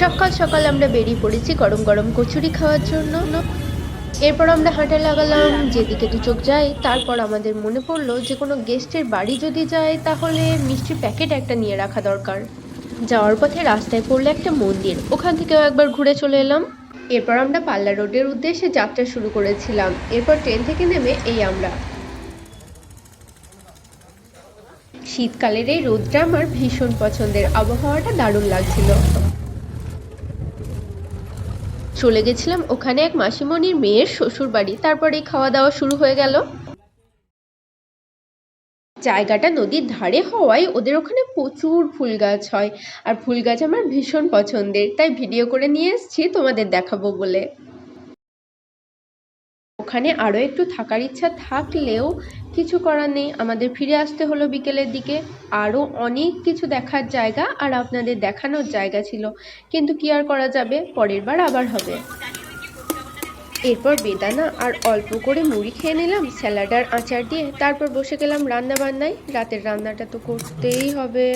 সকাল সকাল আমরা বেরিয়ে পড়েছি গরম গরম কচুরি খাওয়ার জন্য। এরপর আমরা হাঁটা লাগালাম, যেদিকে দু চোখ যাই তারপর আমাদের মনে পড়ল যে কোনো গেস্টের বাড়ি যদি যায়, তাহলে মিষ্টির প্যাকেট একটা নিয়ে রাখা দরকার। যাওয়ার পথে রাস্তায় পড়ল একটা মন্দির, ওখান থেকেও একবার ঘুরে চলে এলাম। এরপর আমরা পাল্লা রোডের উদ্দেশ্যে যাত্রা শুরু করেছিলাম। এরপর ট্রেন থেকে নেমে এই আমরা। শীতকালের এই রোদটা আমার ভীষণ পছন্দের। আবহাওয়াটা দারুণ লাগছিল। চলে গেছিলাম, ওখানে এক মাসিমণির মেয়ের শ্বশুর বাড়ি তারপরে খাওয়া দাওয়া শুরু হয়ে গেল। জায়গাটা নদীর ধারে হওয়ায় ওদের ওখানে প্রচুর ফুল গাছ হয়। আর ফুল গাছ আমার ভীষণ পছন্দের, তাই ভিডিও করে নিয়ে এসছি, তোমাদের দেখাবো বলে। ওখানে আরও একটু থাকার ইচ্ছা থাকলেও কিছু করার নেই। আমাদের ফিরে আসতে হলো বিকেলের দিকে। আরও অনেক কিছু দেখার জায়গা আর আপনাদের দেখানোর জায়গা ছিল। কিন্তু কি আর করা যাবে? পরের বার আবার হবে। এরপর বেদানা আর অল্প করে মুড়ি খেয়ে নিলাম, স্যালাড আর আচার দিয়ে। তারপর বসে গেলাম রান্না বান্নায় রাতের রান্নাটা তো করতেই হবে।